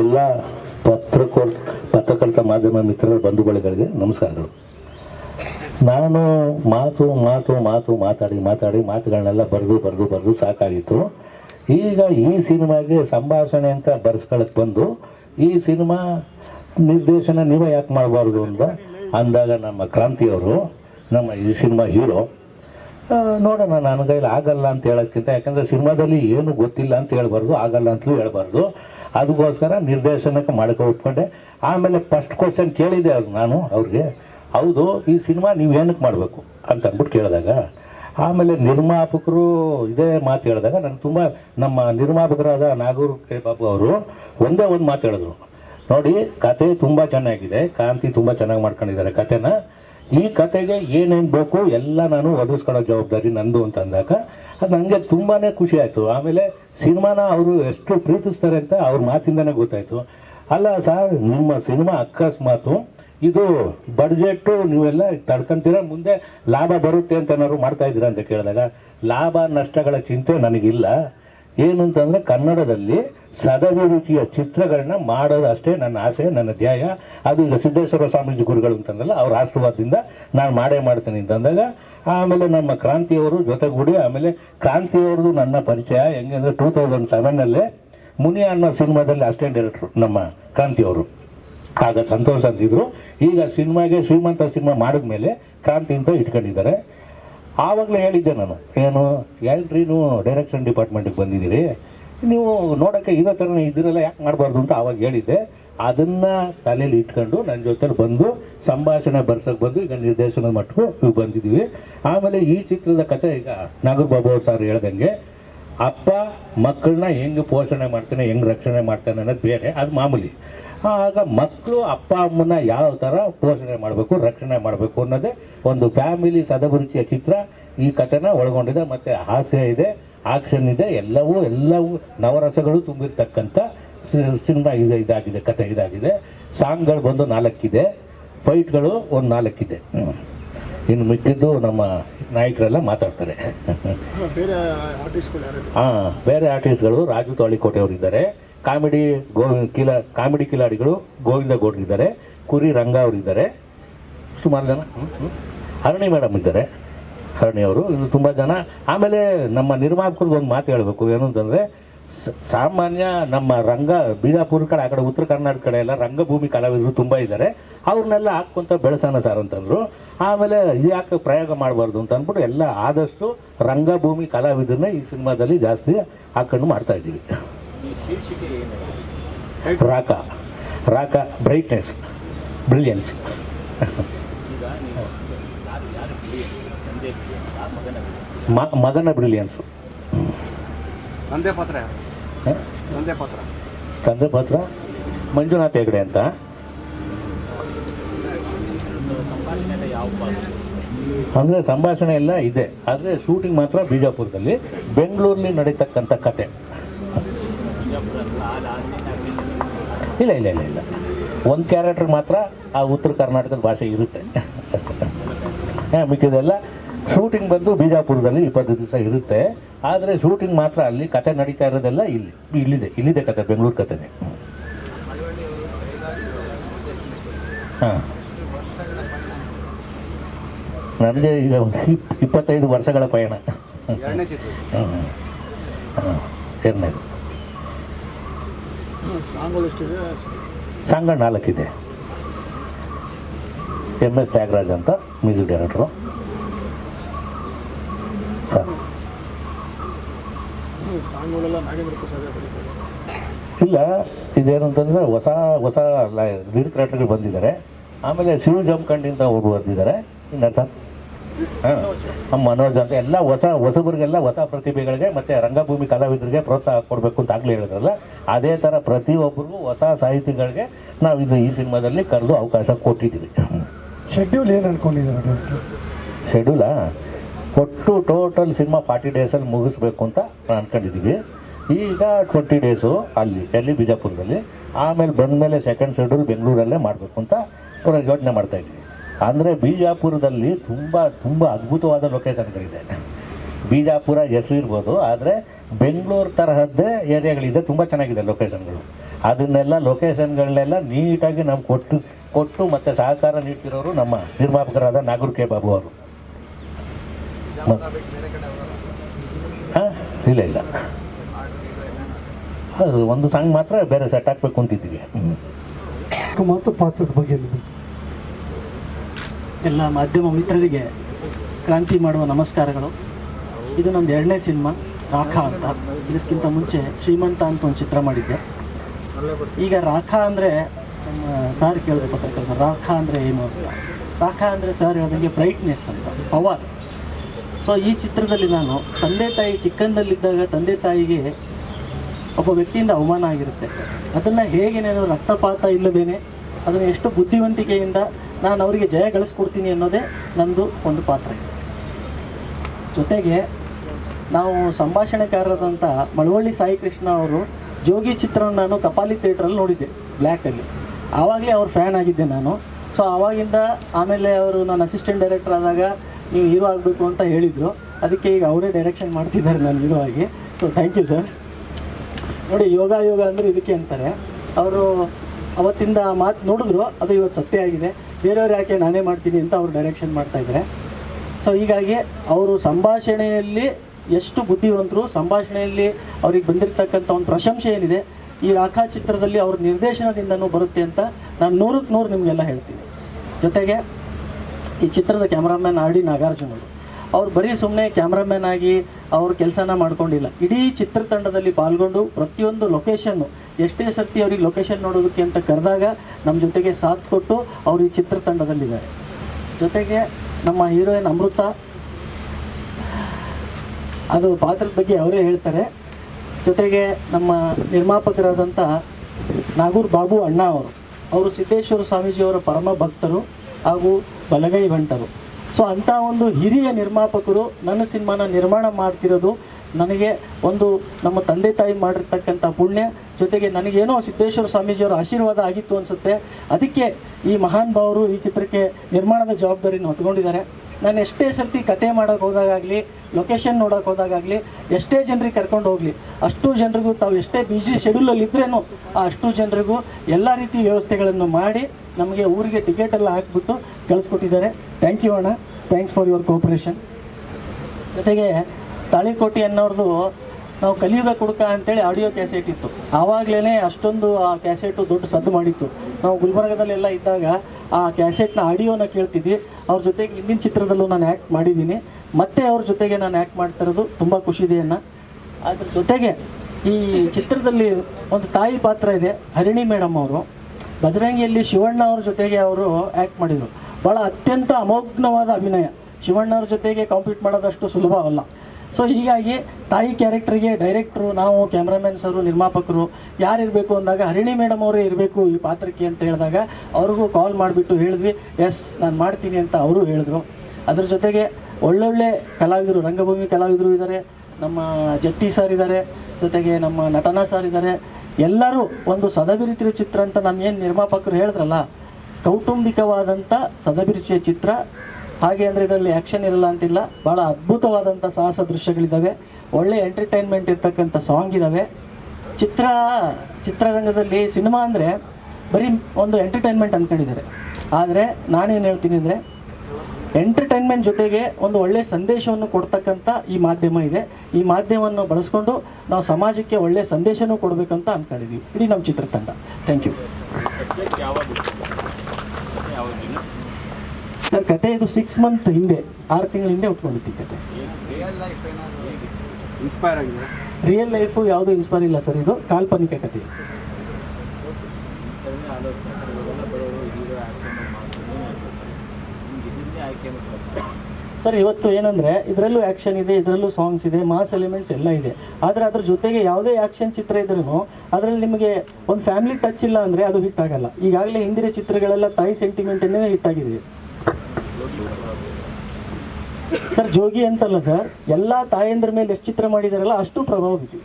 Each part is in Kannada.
ಎಲ್ಲ ಪತ್ರಕೋ, ಪತ್ರಕರ್ತ ಮಾಧ್ಯಮ ಮಿತ್ರರ ಬಳಿಗಳಿಗೆ ನಮಸ್ಕಾರಗಳು. ನಾನು ಮಾತು ಮಾತು ಮಾತು, ಮಾತಾಡಿ ಮಾತಾಡಿ, ಮಾತುಗಳನ್ನೆಲ್ಲ ಬರೆದು ಬರೆದು ಬರೆದು ಸಾಕಾಗಿತ್ತು. ಈಗ ಈ ಸಿನಿಮಾಗೆ ಸಂಭಾಷಣೆ ಅಂತ ಬರ್ಸ್ಕೊಳಕ್ಕೆ ಬಂದು, ಈ ಸಿನಿಮಾ ನಿರ್ದೇಶನ ನೀವೇ ಯಾಕೆ ಮಾಡಬಾರ್ದು ಅಂತ ಅಂದಾಗ ನಮ್ಮ ಕ್ರಾಂತಿಯವರು, ನಮ್ಮ ಈ ಸಿನಿಮಾ ಹೀರೋ ನೋಡೋಣ, ನನ್ನ ಕೈಲಿ ಆಗಲ್ಲ ಅಂತ ಹೇಳೋದಕ್ಕಿಂತ ಯಾಕಂದರೆ ಸಿನಿಮಾದಲ್ಲಿ ಏನು ಗೊತ್ತಿಲ್ಲ ಅಂತ ಹೇಳ್ಬಾರ್ದು, ಆಗಲ್ಲ ಅಂತಲೂ ಹೇಳ್ಬಾರ್ದು. ಅದಕ್ಕೋಸ್ಕರ ನಿರ್ದೇಶನಕ್ಕೆ ಮಾಡ್ಕೊ ಒಪ್ಕೊಂಡೆ ಆಮೇಲೆ ಫಸ್ಟ್ ಕ್ವಶನ್ ಕೇಳಿದೆ ಅದು ನಾನು ಅವ್ರಿಗೆ. ಹೌದು, ಈ ಸಿನಿಮಾ ನೀವು ಏನಕ್ಕೆ ಮಾಡಬೇಕು ಅಂತ ಅಂದ್ಬಿಟ್ಟು ಕೇಳಿದಾಗ, ಆಮೇಲೆ ನಿರ್ಮಾಪಕರು ಇದೇ ಮಾತು ಹೇಳಿದಾಗ ನನಗೆ ತುಂಬ, ನಮ್ಮ ನಿರ್ಮಾಪಕರಾದ ನಾಗೂರ್ ಕೆ ಬಾಬು ಅವರು ಒಂದೇ ಒಂದು ಮಾತು ಹೇಳಿದ್ರು. ನೋಡಿ, ಕತೆ ತುಂಬ ಚೆನ್ನಾಗಿದೆ, ಕಾಂತಿ ತುಂಬ ಚೆನ್ನಾಗಿ ಮಾಡ್ಕೊಂಡಿದ್ದಾರೆ ಕತೆನ. ಈ ಕತೆಗೆ ಏನೇನು ಬೇಕು ಎಲ್ಲ ನಾನು ಒದಗಿಸ್ಕೊಳ್ಳೋ ಜವಾಬ್ದಾರಿ ನಂದು ಅಂತ ಅಂದಾಗ, ಅದು ನನಗೆ ತುಂಬಾ ಖುಷಿ ಆಯಿತು. ಆಮೇಲೆ ಸಿನಿಮಾನ ಅವರು ಎಷ್ಟು ಪ್ರೀತಿಸ್ತಾರೆ ಅಂತ ಅವ್ರ ಮಾತಿಂದನೇ ಗೊತ್ತಾಯಿತು. ಅಲ್ಲ ಸರ್, ನಿಮ್ಮ ಸಿನಿಮಾ ಅಕಸ್ಮಾತು ಇದು ಬಡ್ಜೆಟ್ಟು ನೀವೆಲ್ಲ ತಡ್ಕೊಂತೀರ, ಮುಂದೆ ಲಾಭ ಬರುತ್ತೆ ಅಂತ ಏನಾದ್ರು ಮಾಡ್ತಾ ಇದ್ದೀರಾ ಅಂತ ಕೇಳಿದಾಗ, ಲಾಭ ನಷ್ಟಗಳ ಚಿಂತೆ ನನಗಿಲ್ಲ. ಏನು ಅಂತಂದರೆ ಕನ್ನಡದಲ್ಲಿ ಸದಭಿರುಚಿಯ ಚಿತ್ರಗಳನ್ನ ಮಾಡೋದು ಅಷ್ಟೇ ನನ್ನ ಆಸೆ, ನನ್ನ ಧ್ಯೇಯ. ಅದು ಈಗ ಸಿದ್ದೇಶ್ವರ ಸ್ವಾಮೀಜಿ ಗುರುಗಳು ಅಂತಂದಲ್ಲ ಅವ್ರ ಆಶೀರ್ವಾದದಿಂದ ನಾನು ಮಾಡೇ ಮಾಡ್ತೀನಿ ಅಂತಂದಾಗ ಆಮೇಲೆ ನಮ್ಮ ಕ್ರಾಂತಿಯವರು ಜೊತೆಗೂಡಿ, ಆಮೇಲೆ ಕ್ರಾಂತಿಯವ್ರದ್ದು ನನ್ನ ಪರಿಚಯ, ಹೆಂಗೆ ಅಂದರೆ ಟೂ ತೌಸಂಡ್ ಸೆವೆನ್ನಲ್ಲೇ ಮುನಿ ಅನ್ನೋ ಸಿನಿಮಾದಲ್ಲಿ ಅಸಿಸ್ಟೆಂಟ್ ಡೈರೆಕ್ಟ್ರು ನಮ್ಮ ಕ್ರಾಂತಿಯವರು. ಆಗ ಸಂತೋಷ ಅಂತಿದ್ರು ಈಗ ಸಿನಿಮಾಗೆ ಶ್ರೀಮಂತ ಸಿನಿಮಾ ಮಾಡಿದ್ಮೇಲೆ ಕ್ರಾಂತಿ ಅಂತ ಇಟ್ಕೊಂಡಿದ್ದಾರೆ. ಆವಾಗಲೇ ಹೇಳಿದ್ದೆ ನಾನು, ಏನು ಹೇಳ್ರಿ ನೀವು ಡೈರೆಕ್ಷನ್ ಡಿಪಾರ್ಟ್ಮೆಂಟಿಗೆ ಬಂದಿದ್ದೀರಿ. ನೀವು ನೋಡೋಕ್ಕೆ ಇದೇ ಥರ ಇದನ್ನೆಲ್ಲ ಯಾಕೆ ಮಾಡಬಾರ್ದು ಅಂತ ಆವಾಗ ಹೇಳಿದ್ದೆ. ಅದನ್ನು ತಲೆಯಲ್ಲಿ ಇಟ್ಕೊಂಡು ನನ್ನ ಜೊತೆಲಿ ಬಂದು ಸಂಭಾಷಣೆ ಬರ್ಸಕ್ಕೆ ಬಂದು ಈಗ ನಿರ್ದೇಶನ ಮಟ್ಟಕ್ಕೂ ಇವು ಬಂದಿದ್ದೀವಿ. ಆಮೇಲೆ ಈ ಚಿತ್ರದ ಕತೆ ಈಗ ನಾಗರ್ ಬಾಬು ಅವ್ರು ಸರ್ ಹೇಳ್ದಂಗೆ, ಅಪ್ಪ ಮಕ್ಕಳನ್ನ ಹೆಂಗೆ ಪೋಷಣೆ ಮಾಡ್ತಾನೆ, ಹೆಂಗೆ ರಕ್ಷಣೆ ಮಾಡ್ತಾನೆ ಅನ್ನೋದು ಬೇರೆ, ಅದು ಮಾಮೂಲಿ. ಆಗ ಮಕ್ಕಳು ಅಪ್ಪ ಅಮ್ಮನ ಯಾವ ಥರ ಪೋಷಣೆ ಮಾಡಬೇಕು ರಕ್ಷಣೆ ಮಾಡಬೇಕು ಅನ್ನೋದೇ ಒಂದು ಫ್ಯಾಮಿಲಿ ಸದಭಿರುಚಿಯ ಚಿತ್ರ. ಈ ಕಥೆನ ಒಳಗೊಂಡಿದೆ ಮತ್ತು ಹಾಸ್ಯ ಇದೆ ಆಕ್ಷನ್ ಇದೆ ಎಲ್ಲವೂ ಎಲ್ಲವೂ ನವರಸಗಳು ತುಂಬಿರ್ತಕ್ಕಂಥ ಸಿನಿಮಾ ಇದೆ ಇದಾಗಿದೆ ಕತೆ ಇದಾಗಿದೆ. ಸಾಂಗ್ಗಳು ಬಂದು ನಾಲ್ಕಿದೆ ಫೈಟ್ಗಳು ಒಂದು ನಾಲ್ಕಿದೆ. ಇನ್ನು ಮಿಕ್ಕಿದ್ದು ನಮ್ಮ ನಾಯಕರೆಲ್ಲ ಮಾತಾಡ್ತಾರೆ. ಹಾಂ ಬೇರೆ ಆರ್ಟಿಸ್ಟ್ಗಳು ರಾಜು ತಾಳಿಕೋಟೆ ಅವರಿದ್ದಾರೆ ಕಾಮಿಡಿ ಗೋ ಕಿಲ ಕಾಮಿಡಿ ಕಿಲಾಡಿಗಳು ಗೋವಿಂದ ಗೌಡ್ರಿದ್ದಾರೆ ಕುರಿ ರಂಗ ಅವರಿದ್ದಾರೆ ಸುಮಾರು ಜನ. ಹರಣಿ ಮೇಡಮ್ ಇದ್ದಾರೆ. ಹರಣಿ ಅವರು. ಇದು ತುಂಬ ಜನ. ಆಮೇಲೆ ನಮ್ಮ ನಿರ್ಮಾಪಕರಿಗೆ ಒಂದು ಮಾತು ಹೇಳಬೇಕು. ಏನು ಅಂತಂದರೆ ಸಾಮಾನ್ಯ ನಮ್ಮ ರಂಗ ಬಿಜಾಪುರ ಕಡೆ ಆ ಕಡೆ ಉತ್ತರ ಕರ್ನಾಟಕ ಕಡೆ ಎಲ್ಲ ರಂಗಭೂಮಿ ಕಲಾವಿದರು ತುಂಬ ಇದ್ದಾರೆ. ಅವ್ರನ್ನೆಲ್ಲ ಹಾಕ್ಕೊಂತ ಬೆಳೆಸೋಣ ಸರ್ ಅಂತಂದರು ಆಮೇಲೆ ಯಾಕೆ ಪ್ರಯೋಗ ಮಾಡಬಾರ್ದು ಅಂತ ಅಂದ್ಬಿಟ್ಟು ಎಲ್ಲ ಆದಷ್ಟು ರಂಗಭೂಮಿ ಕಲಾವಿದರನ್ನ ಈ ಸಿನಿಮಾದಲ್ಲಿ ಜಾಸ್ತಿ ಹಾಕೊಂಡು ಮಾಡ್ತಾ ಇದ್ದೀವಿ. ರಾಕ ರಾಕ ಬ್ರೈಟ್ನೆಸ್ ಬ್ರಿಲಿಯನ್ಸ್ ಮಗನ ಬ್ರಿಲಿಯನ್ಸು ತಂದೆ ಪಾತ್ರ. ತಂದೆ ಪಾತ್ರ. ತಂದೆ ಪಾತ್ರ? ಮಂಜುನಾಥ್ ಹೆಗಡೆ ಅಂತ? ಅಂದರೆ ಸಂಭಾಷಣೆ ಎಲ್ಲ ಇದೆ. ಆದರೆ ಶೂಟಿಂಗ್ ಮಾತ್ರ ಬಿಜಾಪುರದಲ್ಲಿ. ಬೆಂಗಳೂರಲ್ಲಿ ನಡೀತಕ್ಕಂಥ ಕತೆ. ಇಲ್ಲ ಇಲ್ಲ ಇಲ್ಲ ಇಲ್ಲ. ಒಂದು ಕ್ಯಾರೆಕ್ಟರ್ ಮಾತ್ರ ಆ ಉತ್ತರ ಕರ್ನಾಟಕದ ಭಾಷೆ ಇರುತ್ತೆ. ಹಾಂ ಮಿಕ್ಕಿದೆಲ್ಲ ಶೂಟಿಂಗ್ ಬಂದು ಬಿಜಾಪುರದಲ್ಲಿ ಇಪ್ಪತ್ತು ದಿವಸ ಇರುತ್ತೆ. ಆದರೆ ಶೂಟಿಂಗ್ ಮಾತ್ರ ಅಲ್ಲಿ ಕತೆ ನಡೀತಾ ಇರೋದೆಲ್ಲ ಇಲ್ಲಿ ಇಲ್ಲಿದೆ ಇಲ್ಲಿದೆ ಕತೆ ಬೆಂಗಳೂರು ಕತೆನೆ. ಹಾಂ. ನನಗೆ ಈಗ ಇಪ್ಪತ್ತೈದು ವರ್ಷಗಳ ಪಯಣ. ಹ್ಮ್. ಹಾಂ. ಎರಡನೇದು. ಸಾಂಗಳ ನಾಲ್ಕಿದೆ. ಎಂ ಎಸ್ ತ್ಯಾಗರಾಜ್ ಅಂತ ಮ್ಯೂಸಿಕ್ ಡೈರೆಕ್ಟ್ರು. ಇಲ್ಲ ಇದೇನಂತಂದ್ರೆ ಹೊಸ ಹೊಸ ಲೀಡ್ ರೈಟರ್ಗಳು ಬಂದಿದ್ದಾರೆ. ಆಮೇಲೆ ಶಿವ ಜಮ್ಕಂಡಿಂದ ಅವರು ಬಂದಿದ್ದಾರೆ ಇನ್ನು ಹಾಂ. ಮನೋಜ್ ಅಂತ ಎಲ್ಲ ಹೊಸ ಹೊಸಬರಿಗೆಲ್ಲ ಹೊಸ ಪ್ರತಿಭೆಗಳಿಗೆ ಮತ್ತು ರಂಗಭೂಮಿ ಕಲಾವಿದರಿಗೆ ಪ್ರೋತ್ಸಾಹ ಕೊಡಬೇಕು ಅಂತ ಆಗಲೇ ಹೇಳಿದ್ರಲ್ಲ ಅದೇ ಥರ ಪ್ರತಿಯೊಬ್ಬರಿಗೂ ಹೊಸ ಸಾಹಿತಿಗಳಿಗೆ ನಾವು ಇದು ಈ ಸಿನಿಮಾದಲ್ಲಿ ಕರೆದು ಅವಕಾಶ ಕೊಟ್ಟಿದ್ದೀವಿ. ಶೆಡ್ಯೂಲ್ ಏನು ಅನ್ಕೊಂಡಿದ್ದಾರೆ ಶೆಡ್ಯೂಲಾ ಒಟ್ಟು ಟೋಟಲ್ ಸಿನಿಮಾ ಫಾರ್ಟಿ ಡೇಸಲ್ಲಿ ಮುಗಿಸ್ಬೇಕು ಅಂತ ಅನ್ಕೊಂಡಿದ್ದೀವಿ. ಈಗ ಟ್ವೆಂಟಿ ಡೇಸು ಅಲ್ಲಿ ಎಲ್ಲಿ ಬಿಜಾಪುರದಲ್ಲಿ ಆಮೇಲೆ ಬಂದಮೇಲೆ ಸೆಕೆಂಡ್ ಶೆಡ್ಯೂಲ್ ಬೆಂಗಳೂರಲ್ಲೇ ಮಾಡಬೇಕು ಅಂತ ಯೋಚನೆ ಮಾಡ್ತಾ ಇದ್ದೀವಿ. ಅಂದರೆ ಬಿಜಾಪುರದಲ್ಲಿ ತುಂಬ ತುಂಬ ಅದ್ಭುತವಾದ ಲೊಕೇಶನ್ಗಳಿದೆ. ಬಿಜಾಪುರ ಹೆಸರು ಇರ್ಬೋದು, ಆದರೆ ಬೆಂಗಳೂರು ತರಹದ್ದೇ ಏರಿಯಾಗಳಿದೆ, ತುಂಬ ಚೆನ್ನಾಗಿದೆ ಲೊಕೇಶನ್ಗಳು. ಅದನ್ನೆಲ್ಲ ಲೊಕೇಶನ್ಗಳನ್ನೆಲ್ಲ ನೀಟಾಗಿ ನಮ್ಗೆ ಕೊಟ್ಟು ಕೊಟ್ಟು ಮತ್ತು ಸಹಕಾರ ನೀಡ್ತಿರೋರು ನಮ್ಮ ನಿರ್ಮಾಪಕರಾದ ನಾಗೂರ್ ಕೆ ಬಾಬು ಅವರು. ಹಾಂ? ಇಲ್ಲ ಇಲ್ಲ. ಹೌದು ಒಂದು ಸಾಂಗ್ ಮಾತ್ರ ಬೇರೆ ಸೆಟ್ ಹಾಕ್ಬೇಕು ಅಂತಿದ್ದೀವಿ. ಮತ್ತು ಪಾತ್ರದ ಬಗ್ಗೆ ಎಲ್ಲ ಮಾಧ್ಯಮ ಮಿತ್ರರಿಗೆ ಕ್ರಾಂತಿ ಮಾಡುವ ನಮಸ್ಕಾರಗಳು. ಇದು ನಂದು ಎರಡನೇ ಸಿನಿಮಾ, ರಾಖಾ ಅಂತ. ಇದಕ್ಕಿಂತ ಮುಂಚೆ ಶ್ರೀಮಂತ ಅಂತ ಒಂದು ಚಿತ್ರ ಮಾಡಿದ್ದೆ. ಈಗ ರಾಖಾ ಅಂದರೆ ಸರ್ ಸಾರ್ ಪತ್ರಕರ್ತ ರಾಖಾ ಅಂದರೆ ಏನು ಅಂತ. ರಾಖಾ ಅಂದರೆ ಸರ್ ಹೇಳ್ದಂಗೆ ಬ್ರೈಟ್ನೆಸ್ ಅಂತ ಪವರ್ ಸೊ ಈ ಚಿತ್ರದಲ್ಲಿ ನಾನು ತಂದೆ ತಾಯಿ ಚಿಕ್ಕಂದಲ್ಲಿದ್ದಾಗ ತಂದೆ ತಾಯಿಗೆ ಒಬ್ಬ ವ್ಯಕ್ತಿಯಿಂದ ಅವಮಾನ ಆಗಿರುತ್ತೆ. ಅದನ್ನು ಹೇಗೆ ನಾನು ರಕ್ತಪಾತ ಇಲ್ಲದೇನೆ, ಅದನ್ನು ಎಷ್ಟು ಬುದ್ಧಿವಂತಿಕೆಯಿಂದ ನಾನು ಅವರಿಗೆ ಜಯ ಗಳಿಸ್ಕೊಡ್ತೀನಿ ಅನ್ನೋದೇ ನಂದು ಒಂದು ಪಾತ್ರ. ಜೊತೆಗೆ ನಾವು ಸಂಭಾಷಣೆಕಾರರಾದಂಥ ಮಳವಳ್ಳಿ ಸಾಯಿ ಕೃಷ್ಣ ಅವರು ಜೋಗಿ ಚಿತ್ರವನ್ನು ನಾನು ಕಪಾಲಿ ಥಿಯೇಟ್ರಲ್ಲಿ ನೋಡಿದ್ದೆ ಬ್ಲ್ಯಾಕಲ್ಲಿ. ಆವಾಗಲೇ ಅವ್ರ ಫ್ಯಾನ್ ಆಗಿದ್ದೆ ನಾನು. ಸೊ, ಆವಾಗಿಂದ ಆಮೇಲೆ ಅವರು ನಾನು ಅಸಿಸ್ಟೆಂಟ್ ಡೈರೆಕ್ಟರ್ ಆದಾಗ ನೀವು ಹೀರೋ ಆಗಬೇಕು ಅಂತ ಹೇಳಿದರು. ಅದಕ್ಕೆ ಈಗ ಅವರೇ ಡೈರೆಕ್ಷನ್ ಮಾಡ್ತಿದ್ದಾರೆ ನಾನು ಹೀರೋ ಆಗಿ. ಸೊ ಥ್ಯಾಂಕ್ ಯು ಸರ್ ನೋಡಿ, ಯೋಗ ಯೋಗ ಅಂದರೆ ಇದಕ್ಕೆ ಅಂತಾರೆ. ಅವರು ಅವತ್ತಿಂದ ಮಾತು ನೋಡಿದ್ರು, ಅದು ಇವತ್ತು ಸತ್ಯ ಆಗಿದೆ. ಬೇರೆಯವ್ರು ಯಾಕೆ ನಾನೇ ಮಾಡ್ತೀನಿ ಅಂತ ಅವರು ಡೈರೆಕ್ಷನ್ ಮಾಡ್ತಾ ಇದ್ದಾರೆ ಸೊ ಹೀಗಾಗಿ ಅವರು ಸಂಭಾಷಣೆಯಲ್ಲಿ ಎಷ್ಟು ಬುದ್ಧಿವಂತರು, ಸಂಭಾಷಣೆಯಲ್ಲಿ ಅವ್ರಿಗೆ ಬಂದಿರತಕ್ಕಂಥ ಒಂದು ಪ್ರಶಂಸೆ ಏನಿದೆ, ಈ ರಾಖಾ ಚಿತ್ರದಲ್ಲಿ ಅವ್ರ ನಿರ್ದೇಶನದಿಂದನೂ ಬರುತ್ತೆ ಅಂತ ನಾನು ನೂರಕ್ಕೆ ನೂರು ನಿಮಗೆಲ್ಲ ಹೇಳ್ತೀನಿ. ಜೊತೆಗೆ ಈ ಚಿತ್ರದ ಕ್ಯಾಮ್ರಾಮ್ಯಾನ್ ಆರ್ ಡಿ ನಾಗಾರ್ಜುನ್ ಅವರು ಬರೀ ಸುಮ್ಮನೆ ಕ್ಯಾಮ್ರಾಮ್ಯಾನ್ ಆಗಿ ಅವ್ರ ಕೆಲಸನ ಮಾಡ್ಕೊಂಡಿಲ್ಲ. ಇಡೀ ಚಿತ್ರತಂಡದಲ್ಲಿ ಪಾಲ್ಗೊಂಡು ಪ್ರತಿಯೊಂದು ಲೊಕೇಶನ್ನು ಎಷ್ಟೇ ಸರ್ತಿ ಅವ್ರಿಗೆ ಲೊಕೇಶನ್ ನೋಡೋದಕ್ಕೆ ಅಂತ ಕರೆದಾಗ ನಮ್ಮ ಜೊತೆಗೆ ಸಾಥ್ ಕೊಟ್ಟು ಅವ್ರು ಈ ಚಿತ್ರತಂಡದಲ್ಲಿದ್ದಾರೆ. ಜೊತೆಗೆ ನಮ್ಮ ಹೀರೋಯಿನ್ ಅಮೃತ, ಅದು ಪಾತ್ರದ ಬಗ್ಗೆ ಅವರೇ ಹೇಳ್ತಾರೆ. ಜೊತೆಗೆ ನಮ್ಮ ನಿರ್ಮಾಪಕರಾದಂಥ ನಾಗೂರ್ ಬಾಬು ಅಣ್ಣ ಅವರು ಅವರು ಸಿದ್ದೇಶ್ವರ ಸ್ವಾಮೀಜಿಯವರ ಪರಮ ಭಕ್ತರು ಹಾಗೂ ಬಲಗೈ ಬಂಟರು. ಸೊ ಅಂಥ ಒಂದು ಹಿರಿಯ ನಿರ್ಮಾಪಕರು ನನ್ನ ಸಿನಿಮಾನ ನಿರ್ಮಾಣ ಮಾಡ್ತಿರೋದು ನನಗೆ ಒಂದು ನಮ್ಮ ತಂದೆ ತಾಯಿ ಮಾಡಿರ್ತಕ್ಕಂಥ ಪುಣ್ಯ. ಜೊತೆಗೆ ನನಗೇನೋ ಸಿದ್ದೇಶ್ವರ ಸ್ವಾಮೀಜಿಯವರ ಆಶೀರ್ವಾದ ಆಗಿತ್ತು ಅನಿಸುತ್ತೆ. ಅದಕ್ಕೆ ಈ ಮಹಾನ್ ಭಾವರು ಈ ಚಿತ್ರಕ್ಕೆ ನಿರ್ಮಾಣದ ಜವಾಬ್ದಾರಿಯನ್ನು ಹೊತ್ಕೊಂಡಿದ್ದಾರೆ. ನಾನು ಎಷ್ಟೇ ಸರ್ತಿ ಕತೆ ಮಾಡೋಕೆ ಹೋದಾಗಲಿ ಲೊಕೇಶನ್ ನೋಡೋಕೆ ಹೋದಾಗಲಿ ಎಷ್ಟೇ ಜನರಿಗೆ ಕರ್ಕೊಂಡು ಹೋಗಲಿ, ಅಷ್ಟು ಜನರಿಗೂ ತಾವು ಎಷ್ಟೇ ಬಿಜಿ ಶೆಡ್ಯೂಲಲ್ಲಿ ಇದ್ರೇನು ಆ ಅಷ್ಟು ಜನರಿಗೂ ಎಲ್ಲ ರೀತಿ ವ್ಯವಸ್ಥೆಗಳನ್ನು ಮಾಡಿ ನಮಗೆ ಊರಿಗೆ ಟಿಕೆಟ್ ಎಲ್ಲ ಹಾಕ್ಬಿಟ್ಟು ಕಳಿಸ್ಕೊಟ್ಟಿದ್ದಾರೆ. ಥ್ಯಾಂಕ್ ಯು ಅಣ್ಣ. ಥ್ಯಾಂಕ್ಸ್ ಫಾರ್ ಯುವರ್ ಕೋಪ್ರೇಷನ್ ಜೊತೆಗೆ ತಾಳಿಕೋಟಿ ಅನ್ನೋರ್ದು ನಾವು ಕಲಿಯುಗ ಕುಡುಕ ಅಂತೇಳಿ ಆಡಿಯೋ ಕ್ಯಾಸೆಟ್ ಇತ್ತು. ಆವಾಗಲೇ ಅಷ್ಟೊಂದು ಆ ಕ್ಯಾಸೆಟು ದೊಡ್ಡ ಸದ್ದು ಮಾಡಿತ್ತು. ನಾವು ಗುಲ್ಬರ್ಗದಲ್ಲೆಲ್ಲ ಇದ್ದಾಗ ಆ ಕ್ಯಾಸೆಟ್ನ ಆಡಿಯೋನ ಕೇಳ್ತಿದ್ವಿ. ಅವ್ರ ಜೊತೆಗೆ ಹಿಂದಿನ ಚಿತ್ರದಲ್ಲೂ ನಾನು ಆ್ಯಕ್ಟ್ ಮಾಡಿದ್ದೀನಿ. ಮತ್ತೆ ಅವ್ರ ಜೊತೆಗೆ ನಾನು ಆ್ಯಕ್ಟ್ ಮಾಡ್ತಿರೋದು ತುಂಬ ಖುಷಿದೆಯನ್ನು ಅದ್ರ ಜೊತೆಗೆ ಈ ಚಿತ್ರದಲ್ಲಿ ಒಂದು ತಾಯಿ ಪಾತ್ರ ಇದೆ, ಹರಿಣಿ ಮೇಡಮ್ ಅವರು. ಬಜರಂಗಿಯಲ್ಲಿ ಶಿವಣ್ಣ ಅವ್ರ ಜೊತೆಗೆ ಅವರು ಆ್ಯಕ್ಟ್ ಮಾಡಿದರು. ಭಾಳ ಅತ್ಯಂತ ಅಮೋಘ್ನವಾದ ಅಭಿನಯ. ಶಿವಣ್ಣ ಅವ್ರ ಜೊತೆಗೆ ಕಾಂಪೀಟ್ ಮಾಡೋದಷ್ಟು ಸುಲಭವಲ್ಲ. ಸೊ ಹೀಗಾಗಿ ತಾಯಿ ಕ್ಯಾರೆಕ್ಟರ್ಗೆ ಡೈರೆಕ್ಟ್ರು, ನಾವು ಕ್ಯಾಮ್ರಾಮನ್ ಸರು, ನಿರ್ಮಾಪಕರು ಯಾರಿರಬೇಕು ಅಂದಾಗ ಹರಿಣಿ ಮೇಡಮ್ ಅವರೇ ಇರಬೇಕು ಈ ಪಾತ್ರಕ್ಕೆ ಅಂತ ಹೇಳಿದಾಗ ಅವ್ರಿಗೂ ಕಾಲ್ ಮಾಡಿಬಿಟ್ಟು ಹೇಳಿದ್ವಿ ಎಸ್ ನಾನು ಮಾಡ್ತೀನಿ ಅಂತ ಅವರು ಹೇಳಿದ್ರು. ಅದ್ರ ಜೊತೆಗೆ ಒಳ್ಳೊಳ್ಳೆ ಕಲಾವಿದರು, ರಂಗಭೂಮಿ ಕಲಾವಿದರು ಇದ್ದಾರೆ ನಮ್ಮ ಜಟ್ಟಿ ಸರ್ ಇದ್ದಾರೆ ಜೊತೆಗೆ ನಮ್ಮ ನಟನಾ ಸರ್ ಇದ್ದಾರೆ ಎಲ್ಲರೂ ಒಂದು ಸದಭಿರುಚಿಯ ಚಿತ್ರ ಅಂತ ನಮ್ಗೇನು ನಿರ್ಮಾಪಕರು ಹೇಳಿದ್ರಲ್ಲ ಕೌಟುಂಬಿಕವಾದಂಥ ಸದಭಿರುಚಿಯ ಚಿತ್ರ ಹಾಗೆ ಅಂದರೆ ಇದರಲ್ಲಿ ಆ್ಯಕ್ಷನ್ ಇರಲ್ಲ ಅಂತಿಲ್ಲ. ಭಾಳ ಅದ್ಭುತವಾದಂಥ ಸಾಹಸ ದೃಶ್ಯಗಳಿದ್ದಾವೆ ಒಳ್ಳೆ ಎಂಟರ್ಟೈನ್ಮೆಂಟ್ ಇರ್ತಕ್ಕಂಥ ಸಾಂಗ್ ಇದ್ದಾವೆ ಚಿತ್ರ, ಚಿತ್ರರಂಗದಲ್ಲಿ ಸಿನಿಮಾ ಅಂದರೆ ಬರೀ ಒಂದು ಎಂಟರ್ಟೈನ್ಮೆಂಟ್ ಅಂದ್ಕೊಂಡಿದ್ದಾರೆ ಆದರೆ ನಾನೇನು ಹೇಳ್ತೀನಿ ಅಂದರೆ ಎಂಟರ್ಟೈನ್ಮೆಂಟ್ ಜೊತೆಗೆ ಒಂದು ಒಳ್ಳೆಯ ಸಂದೇಶವನ್ನು ಕೊಡ್ತಕ್ಕಂಥ ಈ ಮಾಧ್ಯಮ ಇದೆ. ಈ ಮಾಧ್ಯಮವನ್ನು ಬಳಸ್ಕೊಂಡು ನಾವು ಸಮಾಜಕ್ಕೆ ಒಳ್ಳೆಯ ಸಂದೇಶನೂ ಕೊಡಬೇಕಂತ ಅಂದ್ಕೊಂಡಿದ್ದೀವಿ ಇಡೀ ನಮ್ಮ ಚಿತ್ರತಂಡ. ಥ್ಯಾಂಕ್ ಯು ಸರ್ ಕತೆ ಇದು ಸಿಕ್ಸ್ ಮಂತ್ ಹಿಂದೆ, ಆರು ತಿಂಗಳ ಹಿಂದೆ ಉಟ್ಕೊಂಡಿತ್ತು ಕತೆ ರಿಯಲ್ ಲೈಫು ಯಾವುದೂ ಇನ್ಸ್ಪೈರ್ ಇಲ್ಲ ಸರ್ ಇದು? ಕಾಲ್ಪನಿಕ ಕತೆ. ಸರ್ ಇವತ್ತು ಏನಂದರೆ, ಇದರಲ್ಲೂ ಆ್ಯಕ್ಷನ್ ಇದೆ, ಇದರಲ್ಲೂ ಸಾಂಗ್ಸ್ ಇದೆ ಮಾಸ್ ಎಲಿಮೆಂಟ್ಸ್ ಎಲ್ಲ ಇದೆ. ಆದರೆ ಅದ್ರ ಜೊತೆಗೆ ಯಾವುದೇ ಆ್ಯಕ್ಷನ್ ಚಿತ್ರ ಇದ್ರೂ ಅದರಲ್ಲಿ ನಿಮಗೆ ಒಂದು ಫ್ಯಾಮಿಲಿ ಟಚ್ ಇಲ್ಲ ಅಂದರೆ ಅದು ಹಿಟ್ ಆಗಲ್ಲ. ಈಗಾಗಲೇ ಹಿಂದಿನ ಚಿತ್ರಗಳೆಲ್ಲ ತಾಯಿ ಸೆಂಟಿಮೆಂಟನ್ನೇ ಹಿಟ್ ಆಗಿದೆ ಸರ್, ಜೋಗಿ ಅಂತಲ್ಲ ಸರ್, ಎಲ್ಲ ತಾಯಂದ್ರ ಮೇಲೆ ಎಷ್ಟು ಚಿತ್ರ ಮಾಡಿದಾರಲ್ಲ ಅಷ್ಟು ಪ್ರಭಾವ ಬಿದ್ದು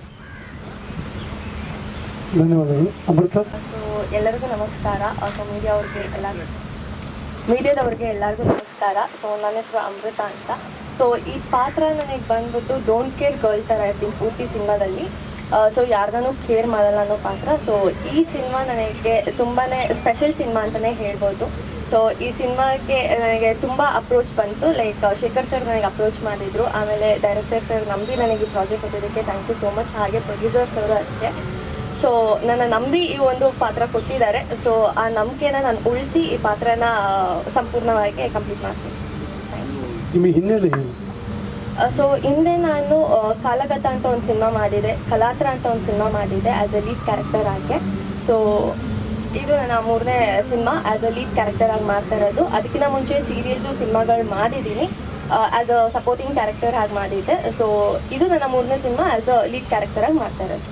ಎಲ್ಲರಿಗೂ ನಮಸ್ಕಾರ. ಸೊ ಮೀಡಿಯಾ ಅವ್ರಿಗೆ ಎಲ್ಲ ಮೀಡಿಯಾದವ್ರಿಗೆ ಎಲ್ಲರಿಗೂ ನಮಸ್ಕಾರ. ಸೊ, ನನ್ನ ಹೆಸರು ಅಮೃತ ಅಂತ. ಸೊ, ಈ ಪಾತ್ರ ನನಗೆ ಬಂದ್ಬಿಟ್ಟು ಡೋಂಟ್ ಕೇರ್ ಗರ್ಲ್ ಥರ ಇರ್ತೀನಿ, ಪೂರ್ತಿ ಸಿನಿಮಾದಲ್ಲಿ. ಸೊ ಯಾರ್ದೂ ಕೇರ್ ಮಾಡಲ್ಲ ಅನ್ನೋ ಪಾತ್ರ. ಸೊ ಈ ಸಿನಿಮಾ ನನಗೆ ತುಂಬಾ ಸ್ಪೆಷಲ್ ಸಿನಿಮಾ ಅಂತಲೇ ಹೇಳ್ಬೋದು. ಸೊ ಈ ಸಿನಿಮಾಗೆ ನನಗೆ ತುಂಬ ಅಪ್ರೋಚ್ ಬಂತು. ಲೈಕ್ ಶೇಖರ್ ಸರ್ ನನಗೆ ಅಪ್ರೋಚ್ ಮಾಡಿದರು. ಆಮೇಲೆ ಡೈರೆಕ್ಟರ್ ಸರ್ ನಂಬಿ ನನಗೆ ಈ ಪ್ರಾಜೆಕ್ಟ್ ಕೊಟ್ಟಿದ್ದಕ್ಕೆ ಥ್ಯಾಂಕ್ ಯು ಸೋ ಮಚ್ ಹಾಗೆ ಪ್ರೊಡ್ಯೂಸರ್ಸ್ ಸರ್ ಅಷ್ಟೇ. ಸೊ ನನ್ನ ನಂಬಿ ಈ ಒಂದು ಪಾತ್ರ ಕೊಟ್ಟಿದ್ದಾರೆ. ಸೊ ಆ ನಂಬಿಕೆನ ನಾನು ಉಳಿಸಿ ಈ ಪಾತ್ರನ ಸಂಪೂರ್ಣವಾಗಿ ಕಂಪ್ಲೀಟ್ ಮಾಡ್ತೀನಿ. ಸೊ ಹಿಂದೆ ನಾನು ಕಾಲಗತ ಅಂತ ಒಂದು ಸಿನಿಮಾ ಮಾಡಿದೆ, ಕಲಾತ್ರ ಅಂತ ಒಂದು ಸಿನಿಮಾ ಮಾಡಿದೆ ಆ್ಯಸ್ ಅ ಲೀಡ್ ಕ್ಯಾರೆಕ್ಟರ್ ಆಗಿ. ಸೊ ಇದು ನನ್ನ ಮೂರನೇ cinema as a lead character ಆಗಿ ಮಾಡ್ತಾ ಇರೋದು. ಅದಕ್ಕಿಂತ ಮುಂಚೆ ಸೀರಿಯಲ್ಸು ಸಿನಿಮಾಗಳು ಮಾಡಿದ್ದೀನಿ ಆ್ಯಸ್ ಅ ಸಪೋರ್ಟಿಂಗ್ ಕ್ಯಾರೆಕ್ಟರ್ ಆಗಿ ಮಾಡಿದ್ದೆ. ಸೊ ಇದು ನನ್ನ ಮೂರನೇ cinema as a lead character ಆಗಿ ಮಾಡ್ತಾ ಇರೋದು.